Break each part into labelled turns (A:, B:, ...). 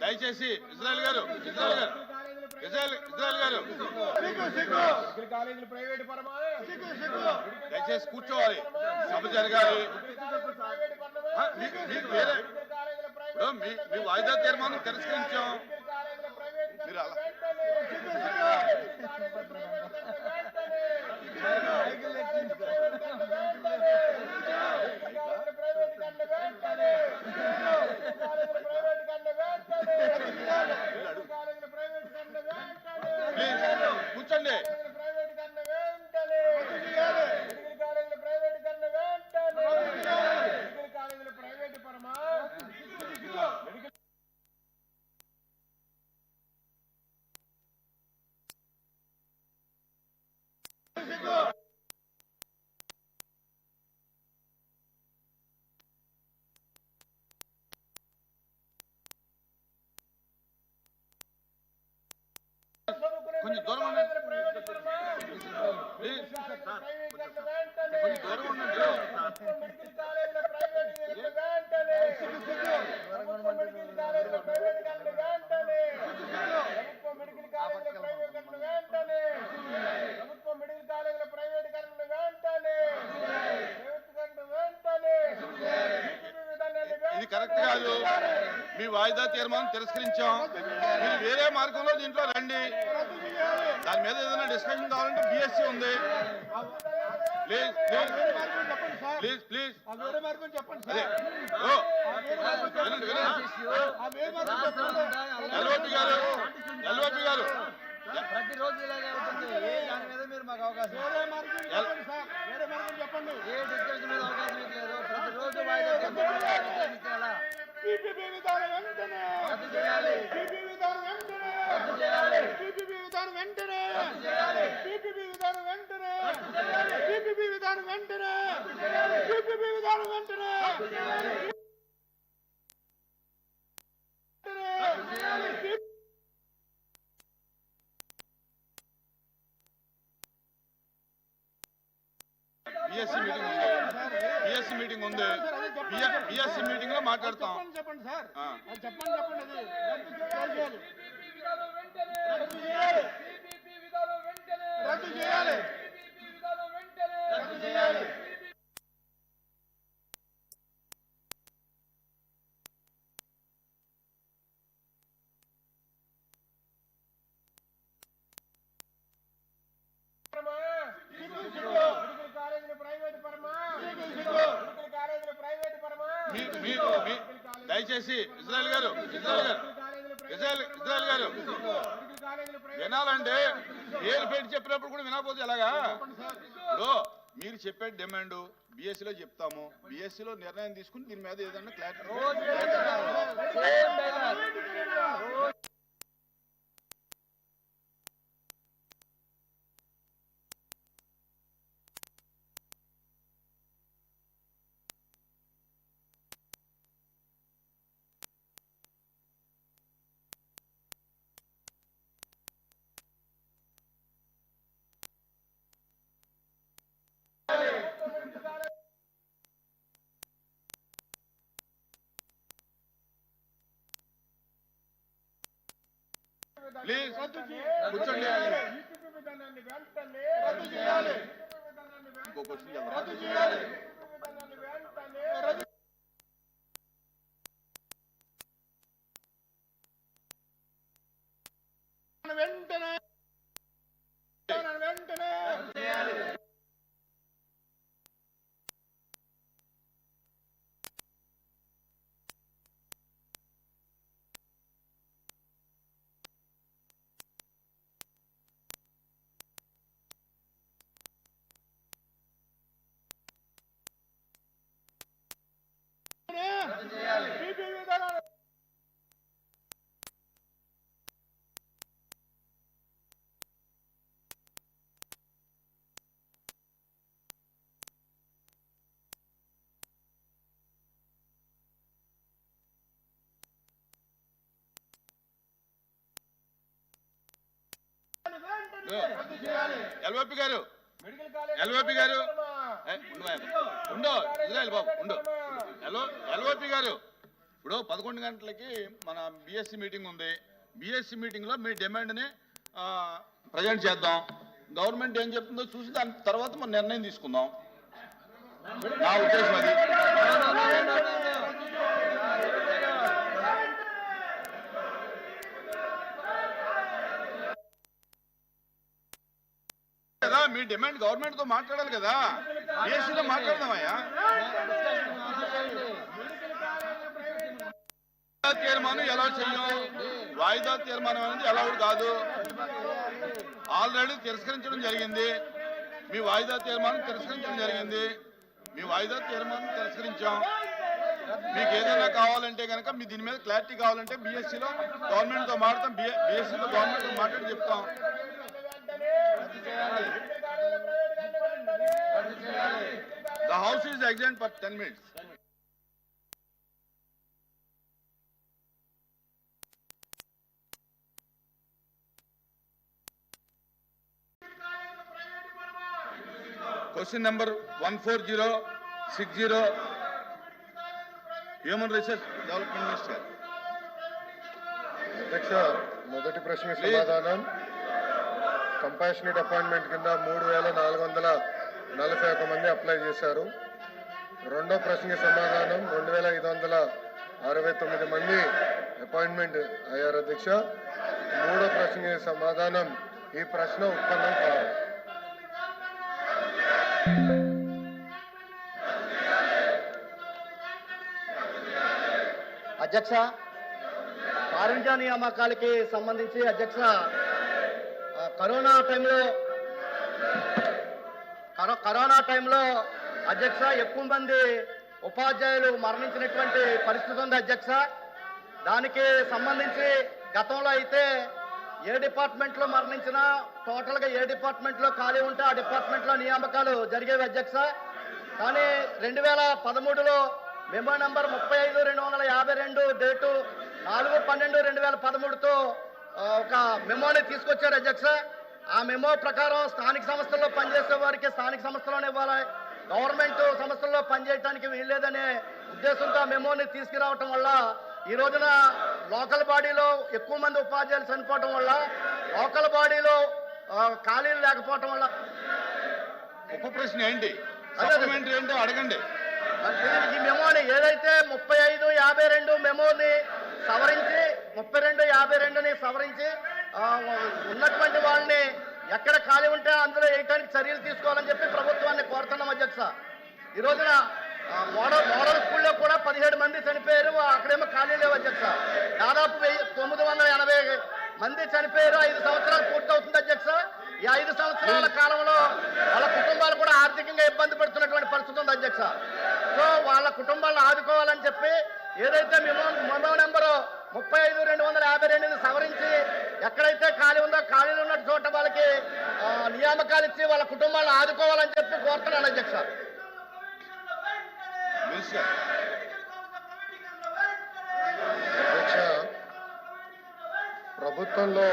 A: దయచేసి ఇజ్రాయల్ గారు ఇజ్రాయల్ గారు ఇజ్రాయల్ ఇజ్రాయల్ గారు. దయచేసి కూర్చోవాలి. సభ జరగాలి. మీకు వేరే మీ వాయిదా తీర్మానం తిరస్కరించాం. కొంచెం దూరం ఉండండి. కొంచెం దూరం ఉండండి. ఇది కరెక్ట్ కాదు. మీ వాయిదా తీర్మానం తిరస్కరించాం. మీరు వేరే మార్గంలో దీంట్లో రండి. దాని మీద ఏదైనా డిస్కషన్ కావాలంటే బిఎస్సి ఉంది. ప్లీజ్ ప్లీజ్ ప్లీజ్ ఎల్ఓపి గారు ఎల్ఓపి గారు.
B: ప్రతిరోజు ఇలాగే అవుతుంది ఏ దాని మీద మీరు మాకు అవకాశం
C: వేరే మార్గం చెప్పండి సార్. వేరే మార్గం చెప్పండి.
B: ఏ డిస్కషన్ మీద అవకాశం లేదు? ప్రతిరోజు వాయిదా తీర్మానం
C: పీపీపీ విధానం వెంటనే.
B: రద్దు చేయాలి.
C: పీపీ విధానం వెంటనే.
B: రద్దు చేయాలి.
C: పీపీపీ విధానం వెంటనే.
B: చేయాలి.
C: పీపీపీ విధానం వెంటనే. పీపీపీ విధానం వెంటనే. పీపీపీ విధానం వెంటనే. వెంటనే.
A: బిఎస్సి మీటింగ్ ఉంది. బిఎస్సి మీటింగ్ ఉంది. బిఎస్సి మీటింగ్లో మాట్లాడతాం.
C: చెప్పండి చెప్పండి సార్.
A: ఆ.
C: అది చెప్పండి చెప్పండి అది రద్దు చేయాలి. రద్దు చేయాలి రద్దు చేయాలి రద్దు చేయాలి
D: పరమా మెడికల్ కాలేజీల ప్రైవేట్ పరమా మెడికల్ కాలేజీల ప్రైవేట్
A: మీకు దయచేసి ఇజ్రాయల్ గారు ఇజ్రాయల్ గారు ఇజ్రాయల్ ఇజ్రాయల్ గారు
D: వినాలంటే కాలేజీల
A: వినాలంటే పేరు పెట్టి చెప్పినప్పుడు కూడా వినకపోతే ఎలాగా? ఇప్పుడు మీరు చెప్పే డిమాండ్ బీఎస్సీలో లో చెప్తాము. బీఎస్సీలో లో నిర్ణయం తీసుకుని దీని మీద ఏదన్నా క్లారిటీ
B: సేమ్ డైలాగ్
A: ప్లీజ్ కూర్చోండి
D: ఈపీపీ విధానాన్ని వెంటనే
C: రద్దు చేయాలి
D: ఈపీపీ విధానాన్ని వెంటనే
A: ఇంకో క్వశ్చన్ వెళ్దాం
C: రద్దు చేయాలి
D: ఈపీపీ విధానాన్ని వెంటనే
C: రద్దు వెంటనే వెంటనే పీపీ విధానాలు
A: ఎల్ఓపి గారు. ఎల్ఓపి గారు. ఉండు ఇజ్రాయల్ బాబు ఉండు. ఎల్ఓ ఎల్ఓపి గారు. ఇప్పుడు పదకొండు గంటలకి మన బిఎస్సి మీటింగ్ ఉంది. బిఎస్సి మీటింగ్లో మీ డిమాండ్ని ప్రజెంట్ చేద్దాం. గవర్నమెంట్ ఏం చెప్తుందో చూసి దాని తర్వాత మన నిర్ణయం తీసుకుందాం. నా ఉద్దేశం అది కదా మీ డిమాండ్ గవర్నమెంట్తో మాట్లాడాలి కదా. ఏసీలో మాట్లాడదామయ్యా. తీర్మానం ఎలా చెయ్యం వాయిదా తీర్మానం అనేది ఎలా కాదు. ఆల్రెడీ తిరస్కరించడం జరిగింది. మీ వాయిదా తీర్మానం తిరస్కరించడం జరిగింది. మీ వాయిదా తీర్మానం తిరస్కరించాం. మీకు ఏదైనా కావాలంటే కనుక మీ దీని మీద క్లారిటీ కావాలంటే బీఎస్సీలో గవర్నమెంట్తో మాట్లాడతాం. బీఎస్సీలో గవర్నమెంట్తో మాట్లాడి చెప్తాం. Question number one four zero six zero human resource development minister
E: అధ్యక్ష మొదటి ప్రశ్న సమాధానం. కంపాషనేట్ అపాయింట్మెంట్ కింద మూడు వేల నాలుగు వందల నలభై ఒక మంది అప్లై చేశారు. రెండో ప్రశ్నకి సమాధానం రెండు వేల ఐదు వందల అరవై తొమ్మిది మంది అపాయింట్మెంట్ అయ్యారు అధ్యక్ష. మూడో ప్రశ్నకి సమాధానం ఈ ప్రశ్న ఉత్పన్నం కాదు.
B: అధ్యక్ష కారుణ్య నియామకాలకి సంబంధించి అధ్యక్ష కరోనా టైంలో కరో- కరోనా టైంలో అధ్యక్ష ఎక్కువ మంది ఉపాధ్యాయులు మరణించినటువంటి పరిస్థితి ఉంది అధ్యక్ష. దానికి సంబంధించి గతంలో అయితే ఏ డిపార్ట్మెంట్లో మరణించినా టోటల్గా ఏ డిపార్ట్మెంట్లో ఖాళీ ఉంటే ఆ డిపార్ట్మెంట్లో నియామకాలు జరిగేవి అధ్యక్ష. కానీ రెండు వేల పదమూడులో మెమో నంబర్ ముప్పై ఐదు రెండు వందల యాభై రెండు డేటు నాలుగు పన్నెండు రెండు వేల పదమూడుతో ఒక మెమోని తీసుకొచ్చారు అధ్యక్ష. ఆ మెమో ప్రకారం స్థానిక సంస్థల్లో పనిచేసే వారికి స్థానిక సంస్థలోనే ఇవ్వాలి గవర్నమెంట్ సంస్థల్లో పనిచేయడానికి వీల్లేదనే ఉద్దేశంతో మెమోని తీసుకురావటం వల్ల ఈ రోజున లోకల్ బాడీలో ఎక్కువ మంది ఉపాధ్యాయులు చనిపోవటం వల్ల లోకల్ బాడీలో ఖాళీలు లేకపోవటం వల్ల.
A: ఉప ప్రశ్న ఏంటి? ఏంటో అడగండి.
B: ఈ మెమోని ఏదైతే ముప్పై ఐదు యాభై రెండు మెమోని సవరించి ముప్పై రెండు యాభై రెండుని సవరించి ఉన్నటువంటి వాళ్ళని ఎక్కడ ఖాళీ ఉంటే అందులో వేయటానికి చర్యలు తీసుకోవాలని చెప్పి ప్రభుత్వాన్ని కోరుతున్నాం అధ్యక్ష. ఈ రోజున ఆ, మోడల్ మోడల్ స్కూల్లో కూడా పదిహేడు మంది చనిపోయారు. అక్కడేమో ఖాళీ లేవు అధ్యక్ష. దాదాపు వెయ్యి తొమ్మిది వందల ఎనభై మంది చనిపోయారు. ఐదు సంవత్సరాలు పూర్తవుతుంది అధ్యక్ష. ఈ ఐదు సంవత్సరాల కాలంలో వాళ్ళ కుటుంబాలు కూడా ఆర్థికంగా ఇబ్బంది పడుతున్నటువంటి పరిస్థితి ఉంది అధ్యక్ష. సో వాళ్ళ కుటుంబాలను ఆదుకోవాలని చెప్పి ఏదైతే మెమో మెమో నెంబరు ముప్పై ఐదు రెండు వందల యాభై రెండుని సవరించి ఎక్కడైతే ఖాళీ ఉందో ఖాళీ వాళ్ళకి నియామకాలు ఇచ్చి వాళ్ళ కుటుంబాలను ఆదుకోవాలని చెప్పి కోరుతున్నాను అధ్యక్ష.
E: ప్రభుత్వంలో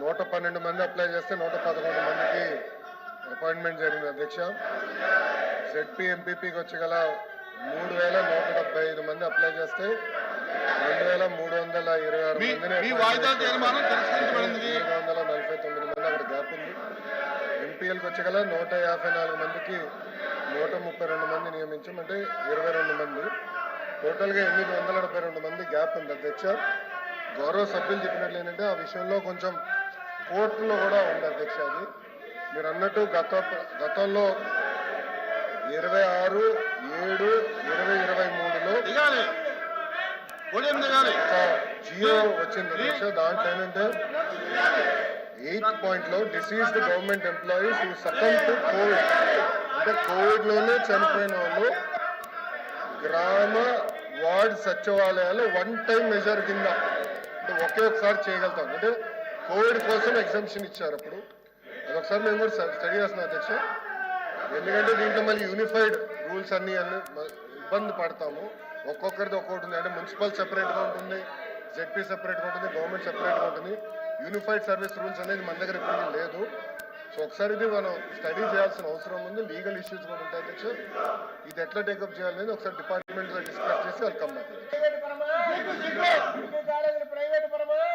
E: నూట పన్నెండు మంది అప్లై చేస్తే నూట పదకొండు మందికి అపాయింట్మెంట్ జరిగింది అధ్యక్ష. జెడ్పీ ఎంపీపీకి వచ్చి గల మూడు వేల నూట డెబ్బై ఐదు మంది అప్లై చేస్తే రెండు వేల మూడు వందల ఇరవై ఆరు
A: వాయిదా తీర్మానం తిరస్కరించబడింది.
E: వందల నలభై తొమ్మిది మంది అక్కడ గ్యాప్ ఉంది. ఎంపీఎల్కి వచ్చి గల నూట యాభై నాలుగు మందికి నూట ముప్పై రెండు మంది నియమించాం. అంటే ఇరవై రెండు మంది. టోటల్గా ఎనిమిది వందల డెబ్బై రెండు మంది గ్యాప్ ఉంది. అధ్యక్ష గౌరవ సభ్యులు చెప్పినట్లు ఏంటంటే ఆ విషయంలో కొంచెం కోర్టులో కూడా ఉంది అధ్యక్ష అది. మీరు అన్నట్టు గత గతంలో ఇరవై ఆరు ఏడు ఇరవై ఇరవై మూడులో జియో వచ్చింది. అధ్యక్ష దాంట్లో ఏంటంటే ఎయిత్ పాయింట్లో deceased government employees who succumb to Covid అంటే కోవిడ్లోనే చనిపోయిన వాళ్ళు గ్రామ వార్డ్ సచివాలయాలు వన్ టైం మెజర్ కింద అంటే ఒకే ఒకసారి చేయగలుగుతాం. అంటే కోవిడ్ కోసం ఎగ్జామ్షన్ ఇచ్చారు అప్పుడు. అదొకసారి మేము కూడా స్టడీ చేస్తున్నాం అధ్యక్ష. ఎందుకంటే దీంట్లో మళ్ళీ యూనిఫైడ్ రూల్స్ అన్ని అన్ని ఇబ్బంది పడతాము. ఒక్కొక్కరిది ఒక్కొక్కటి ఉంది. అంటే మున్సిపల్ సెపరేట్గా ఉంటుంది జెడ్పీ సెపరేట్గా ఉంటుంది గవర్నమెంట్ సెపరేట్గా ఉంటుంది. యూనిఫైడ్ సర్వీస్ రూల్స్ అనేది మన దగ్గర ఇప్పుడు లేదు. సో ఒకసారి ఇది మనం స్టడీ చేయాల్సిన అవసరం ఉంది. లీగల్ ఇష్యూస్ కూడా ఉంటాయి అధ్యక్ష. ఇది ఎట్లా టేకప్ చేయాలనేది ఒకసారి డిపార్ట్మెంట్లో డిస్కస్ చేసి వెల్కమ్ బ్యాక్